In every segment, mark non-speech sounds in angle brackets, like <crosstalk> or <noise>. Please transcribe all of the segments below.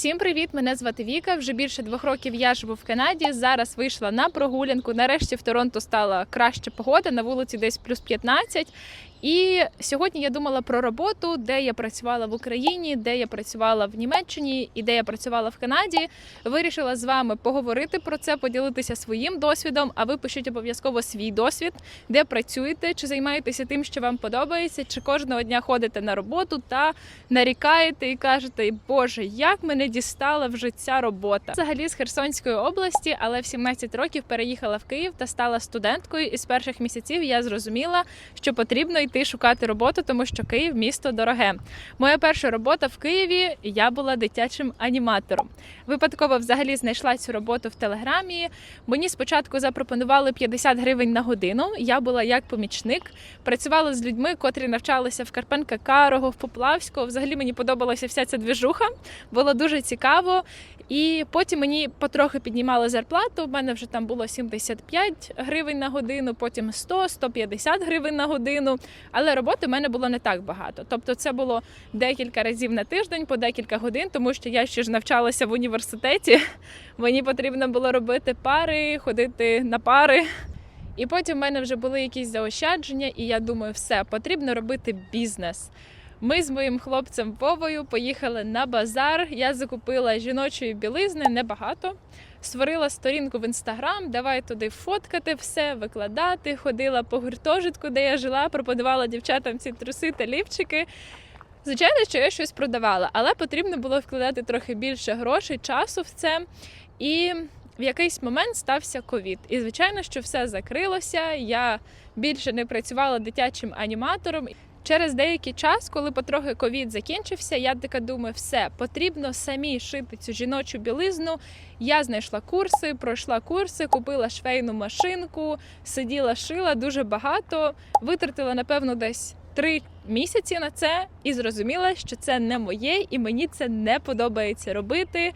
Всім привіт! Мене звати Віка. Вже більше двох років я живу в Канаді. Зараз вийшла на прогулянку. Нарешті в Торонто стала краща погода. На вулиці десь плюс 15. І сьогодні я думала про роботу, де я працювала в Україні, де я працювала в Німеччині і де я працювала в Канаді. Вирішила з вами поговорити про це, поділитися своїм досвідом. А ви пишіть обов'язково свій досвід, де працюєте, чи займаєтеся тим, що вам подобається, чи кожного дня ходите на роботу та нарікаєте і кажете, Боже, як мене дістала вже ця робота. Взагалі з Херсонської області, але в 17 років переїхала в Київ та стала студенткою. І з перших місяців я зрозуміла, що потрібно йти шукати роботу, тому що Київ місто дороге. Моя перша робота в Києві я була дитячим аніматором. Випадково взагалі знайшла цю роботу в телеграмі. Мені спочатку запропонували 50 гривень на годину. Я була як помічник, працювала з людьми, котрі навчалися в Карпенка Карого, в Поплавського. Взагалі мені подобалася вся ця двіжуха. Було дуже цікаво. І потім мені потрохи піднімали зарплату. У мене вже там було 75 гривень на годину, потім 100-150 гривень на годину. Але роботи в мене було не так багато. Тобто, це було декілька разів на тиждень, по декілька годин, тому що я ще ж навчалася в університеті. <laughs> Мені потрібно було робити пари, ходити на пари. І потім в мене вже були якісь заощадження, і я думаю, все потрібно робити бізнес. Ми з моїм хлопцем Вовою поїхали на базар. Я закупила жіночої білизни небагато. Створила сторінку в інстаграм, давай туди фоткати все, викладати. Ходила по гуртожитку, де я жила, пропонувала дівчатам ці труси та лівчики. Звичайно, що я щось продавала, але потрібно було вкладати трохи більше грошей, часу в це. І в якийсь момент стався ковід. І звичайно, що все закрилося. Я більше не працювала дитячим аніматором. Через деякий час, коли потрохи ковід закінчився, я така думаю, все потрібно самі шити цю жіночу білизну. Я знайшла курси, пройшла курси, купила швейну машинку, сиділа, шила дуже багато, витратила напевно десь три місяці на це і зрозуміла, що це не моє, і мені це не подобається робити.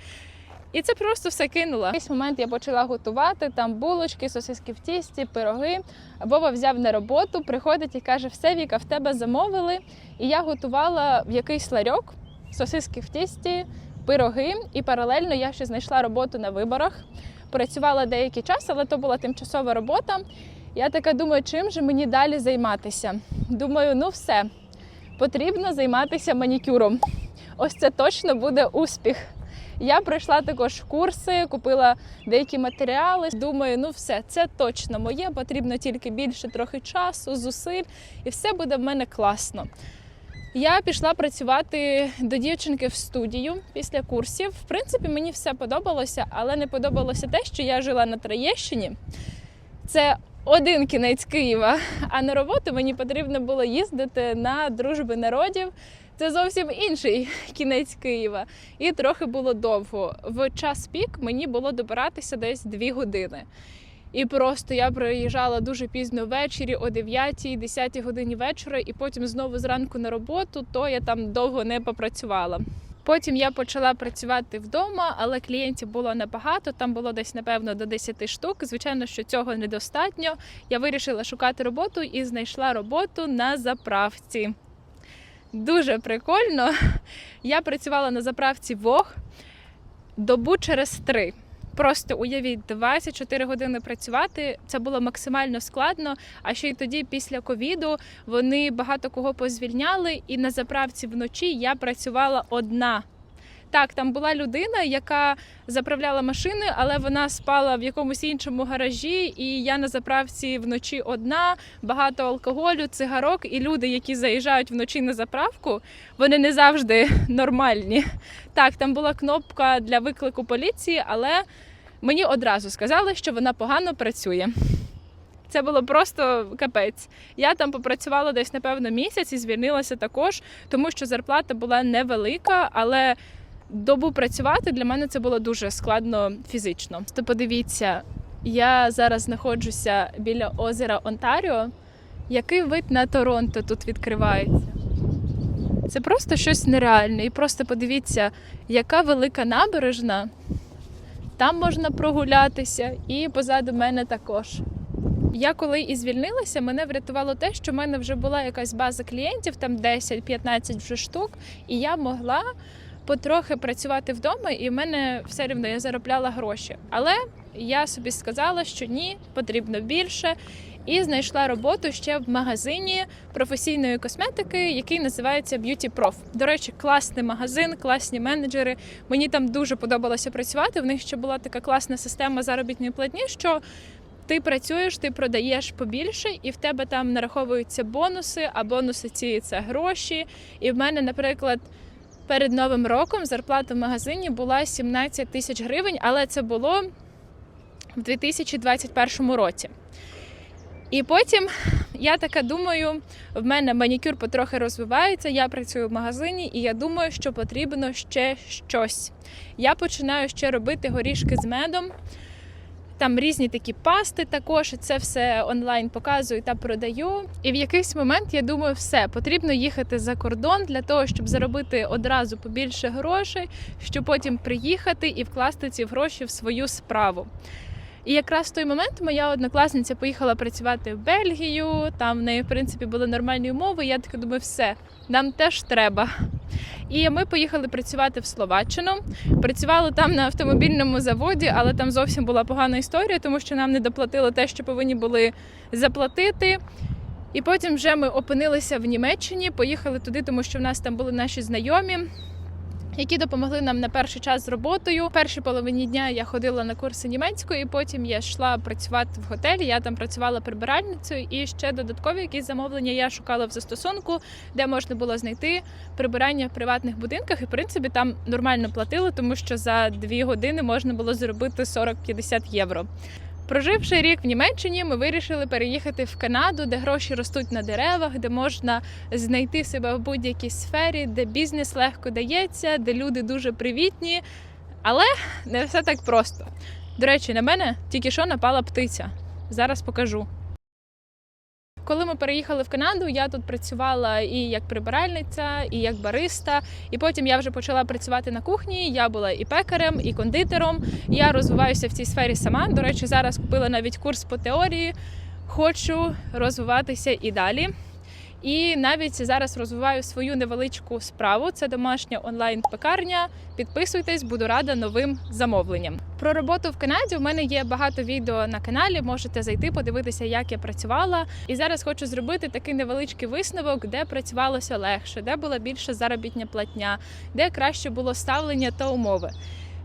І це просто все кинула. В якийсь момент я почала готувати там булочки, сосиски в тісті, пироги. Вова взяв на роботу, приходить і каже: все, Віка, в тебе замовили. І я готувала в якийсь ларьок, сосиски в тісті, пироги. І паралельно я ще знайшла роботу на виборах. Працювала деякий час, але то була тимчасова робота. Я така думаю, чим же мені далі займатися? Думаю, ну все, потрібно займатися манікюром. Ось це точно буде успіх. Я пройшла також курси, купила деякі матеріали. Думаю, ну все, це точно моє. Потрібно тільки більше трохи часу, зусиль, і все буде в мене класно. Я пішла працювати до дівчинки в студію після курсів. В принципі, мені все подобалося, але не подобалося те, що я жила на Троєщині. Це один кінець Києва. А на роботу мені потрібно було їздити на дружби народів. Це зовсім інший кінець Києва. І трохи було довго. В час пік мені було добиратися десь дві години. І просто я приїжджала дуже пізно ввечері, о 9-10 годині вечора, і потім знову зранку на роботу, то я там довго не попрацювала. Потім я почала працювати вдома, але клієнтів було небагато. Там було десь напевно до 10 штук. Звичайно, що цього недостатньо. Я вирішила шукати роботу і знайшла роботу на заправці. Дуже прикольно. Я працювала на заправці Вог добу через три. Просто уявіть, 24 години працювати це було максимально складно. А ще й тоді, після ковіду, вони багато кого позвільняли, і на заправці вночі я працювала одна. Так, там була людина, яка заправляла машини, але вона спала в якомусь іншому гаражі, і я на заправці вночі одна, багато алкоголю, цигарок, і люди, які заїжджають вночі на заправку, вони не завжди <laughs> нормальні. Так, там була кнопка для виклику поліції, але мені одразу сказали, що вона погано працює. Це було просто капець. Я там попрацювала десь, напевно, місяць і звільнилася також, тому що зарплата була невелика, але добу працювати для мене це було дуже складно фізично. То подивіться, я зараз знаходжуся біля озера Онтаріо. Який вид на Торонто тут відкривається? Це просто щось нереальне. І просто подивіться, яка велика набережна. Там можна прогулятися, і позаду мене також. Я коли і звільнилася, мене врятувало те, що в мене вже була якась база клієнтів, там 10-15 вже штук, і я могла потрохи працювати вдома, і в мене все рівно я заробляла гроші. Але я собі сказала, що ні, потрібно більше. І знайшла роботу ще в магазині професійної косметики, який називається Beauty Prof. До речі, класний магазин, класні менеджери. Мені там дуже подобалося працювати. В них ще була така класна система заробітної платні, що ти працюєш, ти продаєш побільше, і в тебе там нараховуються бонуси, а бонуси ці це гроші. І в мене, наприклад, перед новим роком зарплата в магазині була 17 тисяч гривень, але це було в 2021 році. І потім я така думаю, в мене манікюр потрохи розвивається, я працюю в магазині, і я думаю, що потрібно ще щось. Я починаю ще робити горішки з медом. Там різні такі пасти також, це все онлайн показую та продаю. І в якийсь момент я думаю, все потрібно їхати за кордон для того, щоб заробити одразу побільше грошей, щоб потім приїхати і вкласти ці гроші в свою справу. І якраз в той момент моя однокласниця поїхала працювати в Бельгію. Там в неї, в принципі, були нормальні умови. Я така думаю, все, нам теж треба. І ми поїхали працювати в Словаччину. Працювали там на автомобільному заводі, але там зовсім була погана історія, тому що нам не доплатили те, що повинні були заплатити. І потім вже ми опинилися в Німеччині, поїхали туди, тому що в нас там були наші знайомі. Які допомогли нам на перший час з роботою. В першій половині дня я ходила на курси німецької, потім я йшла працювати в готелі. Я там працювала прибиральницею, і ще додаткові якісь замовлення я шукала в застосунку, де можна було знайти прибирання в приватних будинках. І в принципі там нормально платили, тому що за дві години можна було заробити 40-50 євро. Проживши рік в Німеччині, ми вирішили переїхати в Канаду, де гроші ростуть на деревах, де можна знайти себе в будь-якій сфері, де бізнес легко дається, де люди дуже привітні. Але не все так просто. До речі, на мене тільки що напала птиця. Зараз покажу. Коли ми переїхали в Канаду, я тут працювала і як прибиральниця, і як бариста. І потім я вже почала працювати на кухні. Я була і пекарем, і кондитером. Я розвиваюся в цій сфері сама. До речі, зараз купила навіть курс по теорії. Хочу розвиватися і далі. І навіть зараз розвиваю свою невеличку справу. Це домашня онлайн-пекарня. Підписуйтесь, буду рада новим замовленням. Про роботу в Канаді у мене є багато відео на каналі. Можете зайти, подивитися, як я працювала. І зараз хочу зробити такий невеличкий висновок, де працювалося легше, де була більша заробітня платня, де краще було ставлення та умови.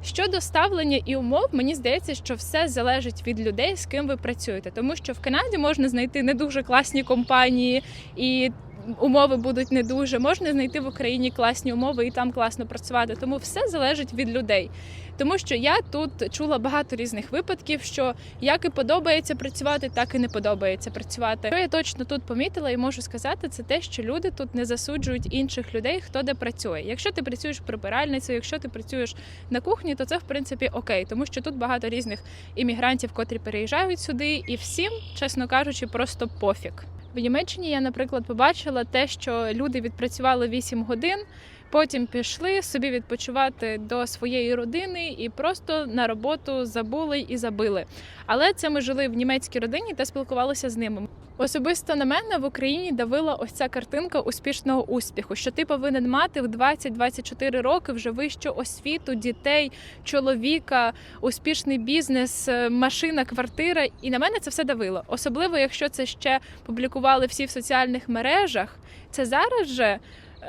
Щодо ставлення і умов, мені здається, що все залежить від людей, з ким ви працюєте, тому що в Канаді можна знайти не дуже класні компанії і. Умови будуть не дуже, можна знайти в Україні класні умови і там класно працювати. Тому все залежить від людей. Тому що я тут чула багато різних випадків, що як і подобається працювати, так і не подобається працювати. Що я точно тут помітила і можу сказати, це те, що люди тут не засуджують інших людей, хто де працює. Якщо ти працюєш прибиральницею, якщо ти працюєш на кухні, то це в принципі окей, тому що тут багато різних іммігрантів, котрі переїжджають сюди, і всім, чесно кажучи, просто пофіг. В Німеччині я, наприклад, побачила те, що люди відпрацювали 8 годин, потім пішли собі відпочивати до своєї родини і просто на роботу забули і забили. Але це ми жили в німецькій родині та спілкувалися з ними. Особисто на мене в Україні давила ось ця картинка успішного успіху, що ти повинен мати в 20-24 роки вже вищу освіту, дітей, чоловіка, успішний бізнес, е, машина, квартира. І на мене це все давило. Особливо, якщо це ще публікували всі в соціальних мережах. Це зараз же.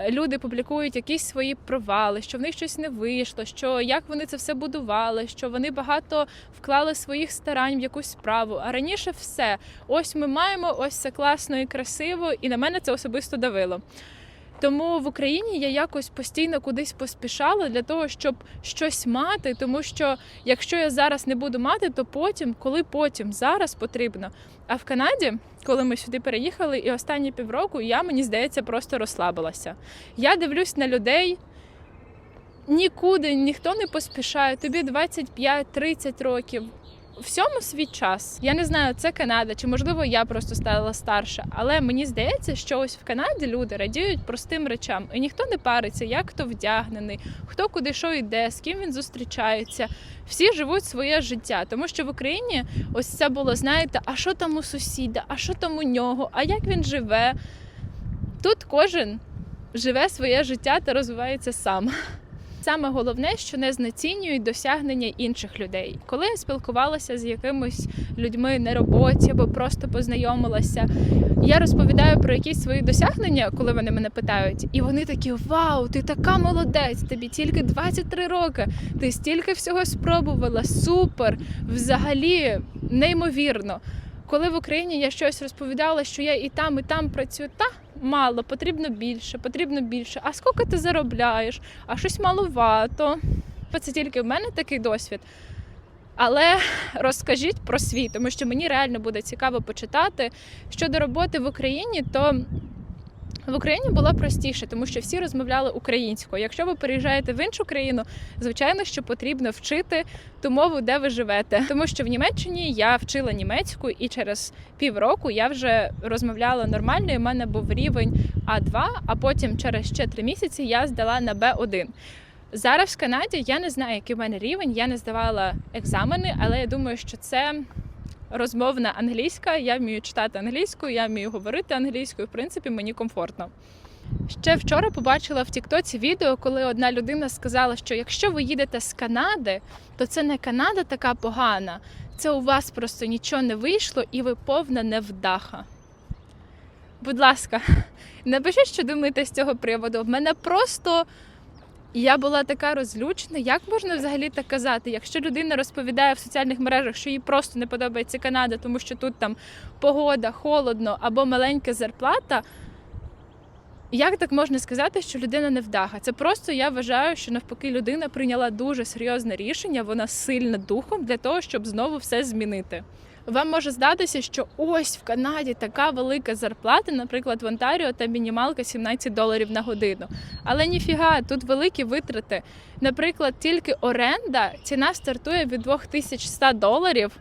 Люди публікують якісь свої провали, що в них щось не вийшло, що як вони це все будували, що вони багато вклали своїх старань в якусь справу. А раніше все, ось ми маємо, ось це класно і красиво, і на мене це особисто давило. Тому в Україні я якось постійно кудись поспішала для того, щоб щось мати. Тому що якщо я зараз не буду мати, то потім, коли потім зараз потрібно. А в Канаді, коли ми сюди переїхали, і останні півроку я мені здається просто розслабилася. Я дивлюсь на людей. Нікуди ніхто не поспішає. Тобі 25-30 років. Всьому свій час. Я не знаю, це Канада, чи можливо я просто стала старша. Але мені здається, що ось в Канаді люди радіють простим речам, і ніхто не париться, як хто вдягнений, хто куди що йде, з ким він зустрічається. Всі живуть своє життя, тому що в Україні ось це було, знаєте, а що там у сусіда, а що там у нього, а як він живе. Тут кожен живе своє життя та розвивається сам. Саме головне, що не знецінюють досягнення інших людей. Коли я спілкувалася з якимись людьми на роботі або просто познайомилася, я розповідаю про якісь свої досягнення, коли вони мене питають, і вони такі: Вау, ти така молодець! Тобі тільки 23 роки. Ти стільки всього спробувала, супер! Взагалі неймовірно. Коли в Україні я щось розповідала, що я і там, і там працюю, та мало, потрібно більше, потрібно більше. А скільки ти заробляєш? А щось маловато. Це тільки в мене такий досвід. Але розкажіть про свій, тому що мені реально буде цікаво почитати. Щодо роботи в Україні, то в Україні було простіше, тому що всі розмовляли українською. Якщо ви переїжджаєте в іншу країну, звичайно, що потрібно вчити ту мову, де ви живете. Тому що в Німеччині я вчила німецьку, і через півроку я вже розмовляла нормально. і в мене був рівень А2, а потім через ще три місяці я здала на Б1. Зараз в Канаді я не знаю, який в мене рівень. Я не здавала екзамени, але я думаю, що це розмовна англійська. Я вмію читати англійською, я вмію говорити англійською. В принципі, мені комфортно. Ще вчора побачила в Тіктоці відео, коли одна людина сказала, що якщо ви їдете з Канади, то це не Канада така погана, це у вас просто нічого не вийшло і ви повна невдаха. Будь ласка, <laughs> напишіть, що думаєте з цього приводу. В мене просто я була така розлючена. Як можна взагалі так казати? Якщо людина розповідає в соціальних мережах, що їй просто не подобається Канада, тому що тут там погода, холодно або маленька зарплата. Як так можна сказати, що людина не вдаха? Це просто я вважаю, що навпаки людина прийняла дуже серйозне рішення, вона сильна духом для того, щоб знову все змінити. Вам може здатися, що ось в Канаді така велика зарплата, наприклад, в Онтаріо та мінімалка 17 доларів на годину. Але ніфіга, тут великі витрати. Наприклад, тільки оренда ціна стартує від 2100 доларів.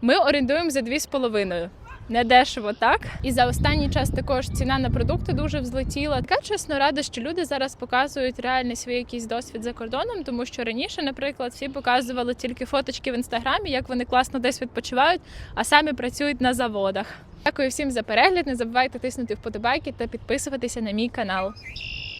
Ми орендуємо за 2,5. Не дешево, так? І за останній час також ціна на продукти дуже взлетіла. Така чесно рада, що люди зараз показують реальний свій якийсь досвід за кордоном, тому що раніше, наприклад, всі показували тільки фоточки в інстаграмі, як вони класно десь відпочивають, а самі працюють на заводах. Дякую всім за перегляд. Не забувайте тиснути вподобайки та підписуватися на мій канал.